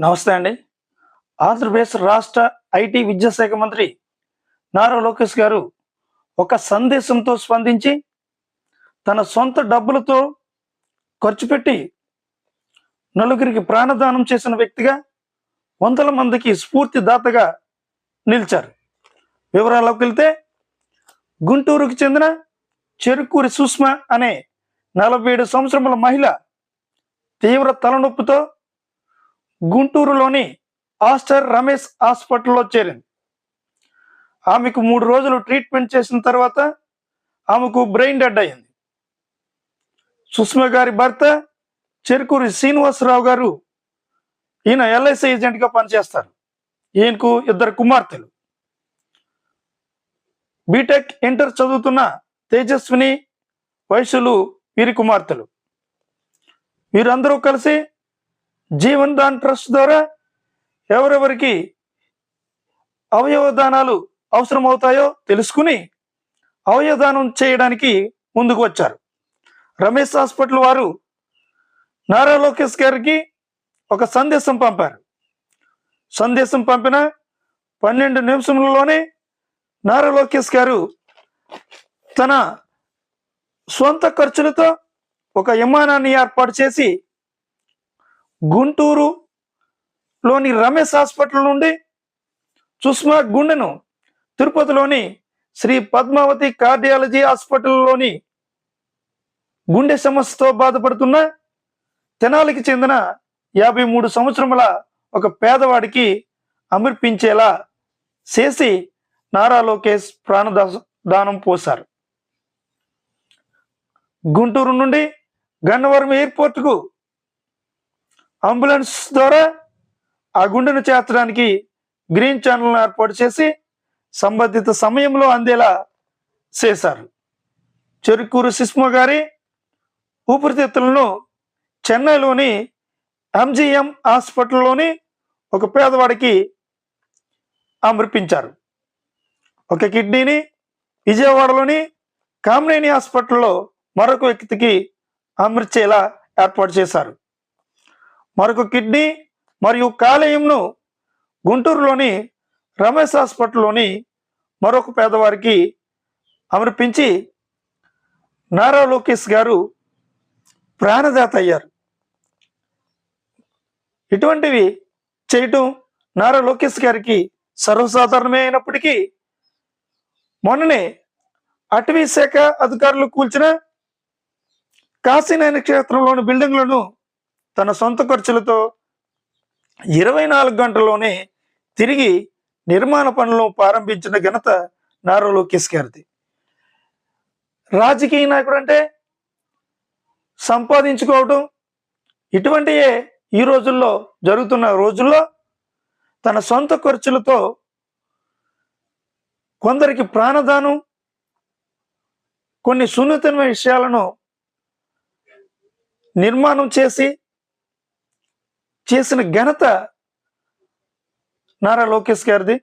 నమస్తే అండి. ఆంధ్రప్రదేశ్ రాష్ట్ర ఐటీ విద్యాశాఖ మంత్రి నారా లోకేష్ గారు ఒక సందేశంతో స్పందించి తన సొంత డబ్బులతో ఖర్చు పెట్టి నలుగురికి ప్రాణదానం చేసిన వ్యక్తిగా వందల మందికి స్ఫూర్తిదాతగా నిలిచారు. వివరాల్లోకి వెళ్తే గుంటూరుకు చెందిన చెరుకూరి సుష్మ అనే నలభై ఏడు సంవత్సరముల మహిళ తీవ్ర తలనొప్పితో గుంటూరులోని ఆస్టర్ రమేష్ హాస్పిటల్లో చేరింది. ఆమెకు మూడు రోజులు ట్రీట్మెంట్ చేసిన తర్వాత ఆమెకు బ్రెయిన్ డెడ్ అయింది. సుష్మ గారి భర్త చెరుకూరి శ్రీనివాసరావు గారు ఈయన ఎల్ఐసి ఏజెంట్గా పనిచేస్తారు. ఈయనకు ఇద్దరు కుమార్తెలు. బీటెక్ ఇంటర్ చదువుతున్న తేజస్విని వయసులు వీరి కుమార్తెలు. వీరందరూ కలిసి జీవన్ దాన్ ట్రస్ట్ ద్వారా ఎవరెవరికి అవయవ దానాలు అవసరమవుతాయో తెలుసుకుని అవయవదానం చేయడానికి ముందుకు వచ్చారు. రమేష్ హాస్పిటల్ వారు నారా లోకేష్ గారికి ఒక సందేశం పంపారు. సందేశం పంపిన పన్నెండు నిమిషంలోనే నారా లోకేష్ గారు తన సొంత ఖర్చులతో ఒక విమానాన్ని ఏర్పాటు చేసి గుంటూరులోని రమేష్ హాస్పిటల్ నుండి సుష్మా గుండెను తిరుపతిలోని శ్రీ పద్మావతి కార్డియాలజీ హాస్పిటల్లోని గుండె సమస్యతో బాధపడుతున్న తెనాలికి చెందిన యాభై మూడు సంవత్సరముల ఒక పేదవాడికి అమర్పించేలా చేసి నారా లోకేష్ ప్రాణదా దానం పోశారు. గుంటూరు నుండి గన్నవరం ఎయిర్పోర్ట్కు అంబులెన్స్ ద్వారా ఆ గుండెను చేర్చడానికి గ్రీన్ ఛానల్ను ఏర్పాటు చేసి సంబంధిత సమయంలో అందేలా చేశారు. చెరుకూరు సుష్మ గారి ఊపిరితిత్తులను చెన్నైలోని ఎంజిఎం హాస్పిటల్లోని ఒక పేదవాడికి అమర్పించారు. ఒక కిడ్నీని విజయవాడలోని కామినేని హాస్పిటల్లో మరొక వ్యక్తికి అమర్చేలా ఏర్పాటు చేశారు. మరొక కిడ్నీ మరియు కాలేయంను గుంటూరులోని రమేష్ హాస్పిటల్లోని మరొక పేదవారికి అమర్పించి నారా లోకేష్ గారు ప్రాణదాత అయ్యారు. ఇటువంటివి చేయటం నారా లోకేష్ గారికి సర్వసాధారణమే అయినప్పటికీ మొన్ననే అటవీ శాఖ అధికారులు కూల్చిన కాశీనాయన క్షేత్రంలోని బిల్డింగ్లను తన సొంత ఖర్చులతో ఇరవై నాలుగు గంటల్లోనే తిరిగి నిర్మాణ పనులను ప్రారంభించిన ఘనత నారా లోకేష్ గారిది. రాజకీయ నాయకుడు అంటే సంపాదించుకోవడం ఇటువంటియే ఈ రోజుల్లో జరుగుతున్న రోజుల్లో తన సొంత ఖర్చులతో కొందరికి ప్రాణదానం కొన్ని సున్నితమైన విషయాలను నిర్మాణం చేసి చేసిన ఘనత నారా లోకేష్ గారిది.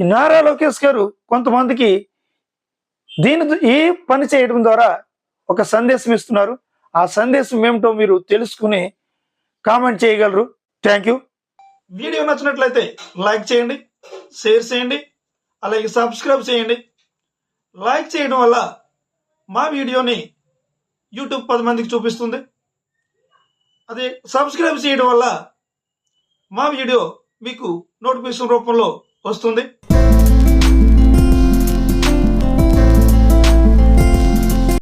ఈ నారా లోకేష్ గారు కొంతమందికి దీని ఈ పని చేయడం ద్వారా ఒక సందేశం ఇస్తున్నారు. ఆ సందేశం ఏమిటో మీరు తెలుసుకుని కామెంట్ చేయగలరు. Thank you. వీడియో నచ్చినట్లయితే లైక్ చేయండి షేర్ చేయండి అలాగే సబ్స్క్రైబ్ చేయండి. లైక్ చేయడం వల్ల మా వీడియోని యూట్యూబ్ పది మందికి చూపిస్తుంది. అదే సబ్స్క్రైబ్ చేయడం వల్ల మా వీడియో మీకు నోటిఫికేషన్ రూపంలో వస్తుంది.